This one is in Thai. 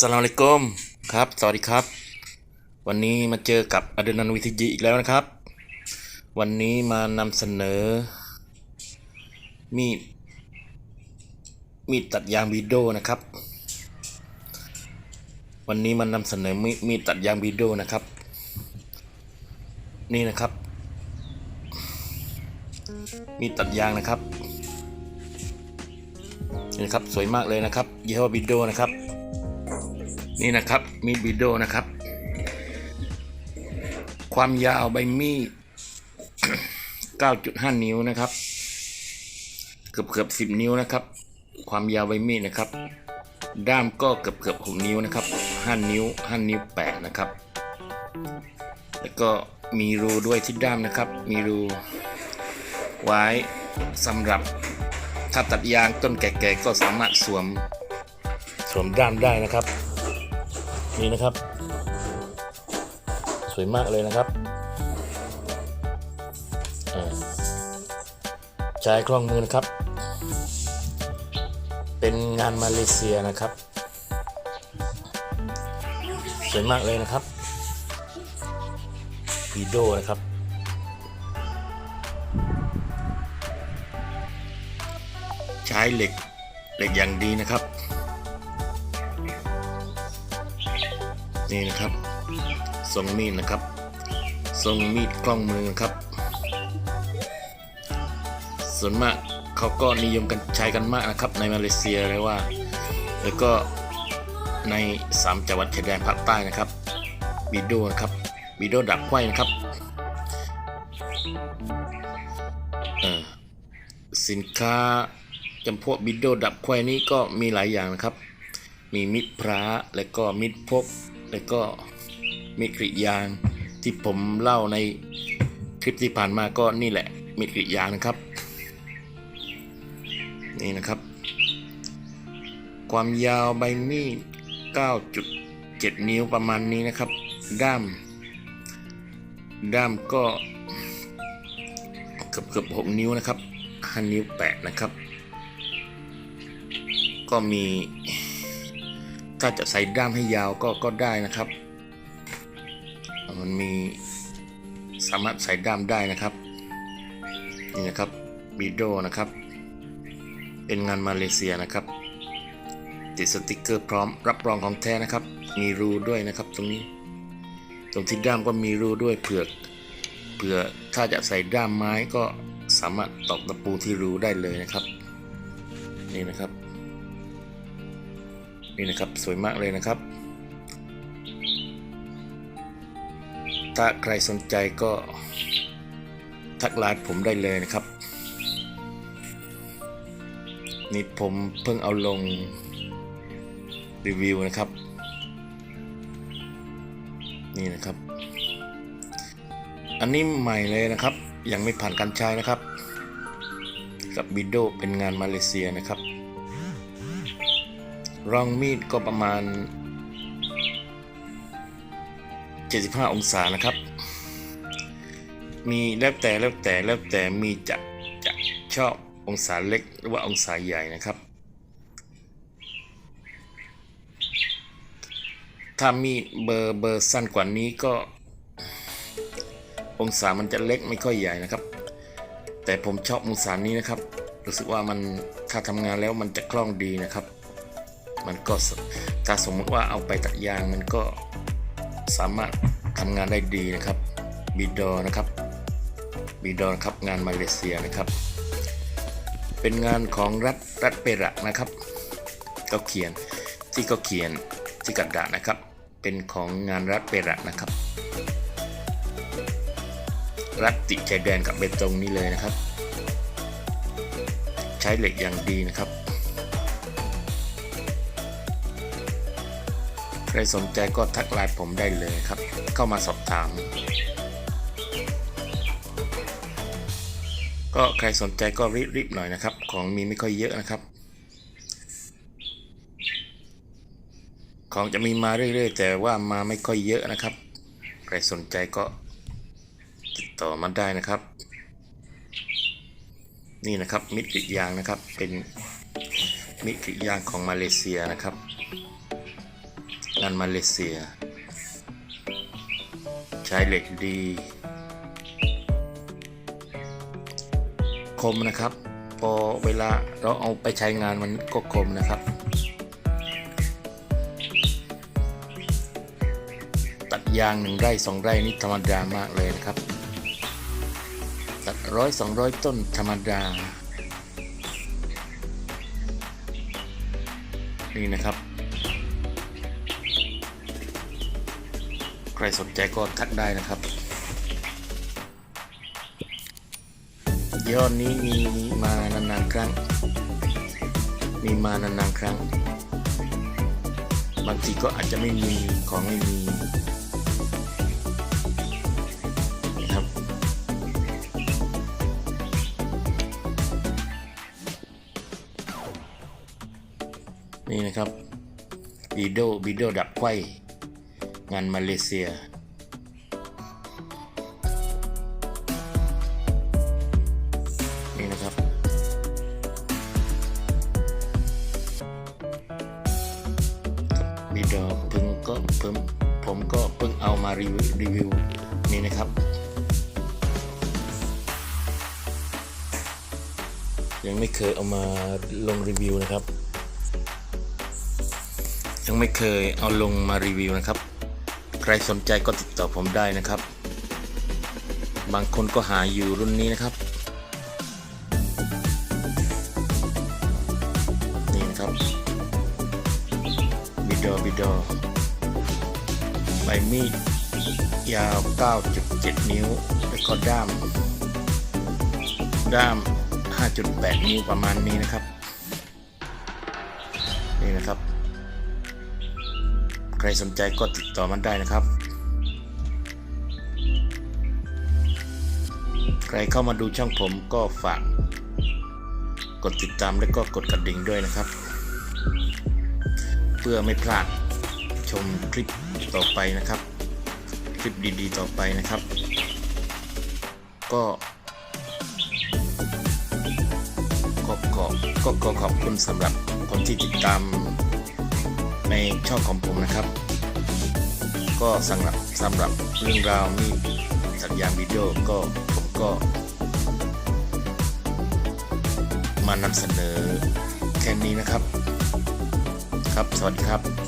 สลามอะลัยกุมครับ สวัสดีครับ วันนี้มาเจอกับอดนันวิทยีอีกแล้วนะครับ วันนี้มานำเสนอ มีด มีดตัดยางวีโดนะครับ วันนี้มานำเสนอมีดมีดตัดยางวีโดนะครับ นี่นะครับ มีดตัดยางนะครับนี่นะครับสวยมากเลยนะครับยี่ห้อวีโดนะครับ นี่นะครับมีดวิดโอนะครับ ความยาวใบมีด 9.5 นิ้วนะครับ เกือบเกือบ10 นิ้วนะครับ ความยาวใบมีดนะครับ ด้ามก็เกือบเกือบ6นิ้วนะครับ 5 นิ้ว 5 นิ้ว8นะครับ แล้วก็มีรูด้วยที่ด้ามนะครับ มีรูไว้สำหรับถ้าตัดยางต้นแก่ๆก็สามารถสวมสวมด้ามได้นะครับ นี่นะครับ สวยมากเลยนะครับใช้คล่องมือนะครับ เป็นงานมาเลเซียนะครับ สวยมากเลยนะครับวีโดนะครับใช้เหล็กเหล็กอย่างดีนะครับ นี่นะครับทรงมีดนะครับทรงมีดกล้องมือนะครับ ส่วนมากเขาก็นิยมกันใช้กันมากนะครับ ในมาเลเซียเลยว่า แล้วก็ในสามจังหวัดชายแดนภาคใต้นะครับบีโดนะครับบีโดดับไขว้นะครับสินค้าจำพวกบิโดดับไขว้นี้ก็มีหลายอย่างนะครับ มีมิดพระและก็มิดพก แล้วก็มีกริยางที่ผมเล่าในคลิปที่ผ่านมาก็นี่แหละมีกริยางนะครับ นี่นะครับ ความยาวใบมีด9.7 นิ้วประมาณนี้นะครับ ด้าม ด้ามก็เกือบเกือบ6นิ้วนะครับ5นิ้ว8นะครับ ก็มี ถ้าจะใส่ด้ามให้ยาวก็ก็ได้นะครับ มันมีสามารถใส่ด้ามได้นะครับ นี่นะครับบีโดนะครับ เป็นงานมาเลเซียนะครับ ติดสติกเกอร์พร้อมรับรองของแท้นะครับ มีรูด้วยนะครับตรงนี้ ตรงที่ด้ามก็มีรูด้วยเผื่อเผื่อถ้าจะใส่ด้ามไม้ก็สามารถตอกตะปูที่รูได้เลยนะครับ นี่นะครับ นี่นะครับสวยมากเลยนะครับ ถ้าใครสนใจก็ทักไลน์ผมได้เลยนะครับ นี่ผมเพิ่งเอาลงรีวิวนะครับ นี่นะครับ อันนี้ใหม่เลยนะครับ ยังไม่ผ่านการใช้นะครับ กับบิโดเป็นงานมาเลเซียนะครับ รองมีดก็ประมาณ 75 องศานะครับ มีแล้วแต่แล้วแต่แล้วแต่มีจะจะชอบองศาเล็กหรือว่าองศาใหญ่นะครับ ถ้ามีดเบอร์เบอร์สั้นกว่านี้ก็ องศามันจะเล็กไม่ค่อยใหญ่นะครับ แต่ผมชอบองศานี้นะครับ รู้สึกว่ามันถ้าทำงานแล้วมันจะคล่องดีนะครับ มันก็ถ้าสมมติว่าเอาไปตัดยางมันก็สามารถทำงานได้ดีนะครับบีดอนะครับบีดอครับงานมาเลเซียนะครับ เป็นงานของรัฐรัฐเปรักนะครับก็เขียนที่ก็เขียนที่กระดาษนะครับ เป็นของงานรัฐเปรักนะครับ รัฐติดชายแดนกับเบตงนี่เลยนะครับ ใช้เหล็กอย่างดีนะครับ ใครสนใจก็ทักไลน์ผมได้เลยครับ เข้ามาสอบถาม ก็ใครสนใจก็รีบๆหน่อยนะครับ ของมีไม่ค่อยเยอะนะครับ ของจะมีมาเรื่อยๆ แต่ว่ามาไม่ค่อยเยอะนะครับ ใครสนใจก็ติดต่อมาได้นะครับ นี่นะครับมิตรกริยางนะครับเป็นมิตรกริยางของมาเลเซียนะครับานมาเลเซีย ใช้เหล็กดี คมนะครับ พอเวลาเราเอาไปใช้งานมันก็คมนะครับ ตัดยางหนึ่งไร่สองไร่นี่ธรรมดามากเลยนะครับ ตัดร้อยสองร้อยต้นธรรมดานี่นะครับ ใครสนใจก็ทักได้นะครับยอดนี้มีมานานๆครั้ง มีมานานๆครั้ง บางทีก็อาจจะไม่มีของไม่มีนะครับ นี่นะครับบีโดบีโดดับไข้ งานมาเลเซียนี่นะครับบีโดเพิ่งก็เพิ่งผมก็เพิ่งเอามารีวิวรีวิวนี่นะครับ ยังไม่เคยเอามาลงรีวิวนะครับ ยังไม่เคยเอาลงมารีวิวนะครับ รสนใจก็ติดต่อผมได้นะครับ บางคนก็หาอยู่รุ่นนี้นะครับ นี่นะครับบิดอบิดอใบมีดยาว 9.7 นิ้ว แล้วก็ด้าม ด้าม 5.8 นิ้วประมาณนี้นะครับ นี่นะครับ ใครสนใจก็ติดต่อมันได้นะครับ ใครเข้ามาดูช่องผมก็ฝาก กดติดตามและก็กดกระดิ่งด้วยนะครับ เพื่อไม่พลาดชมคลิปต่อไปนะครับ คลิปดีๆ ต่อไปนะครับ ก็ก็ขอก็ขอขอบคุณสำหรับคนที่ติดตาม ในช่องของผมนะครับ ก็สำหรับสำหรับเรื่องราวมีสัญญาณวิดีโอก็ผมก็ มานำเสนอแค่นี้นะครับ ครับ สวัสดีครับ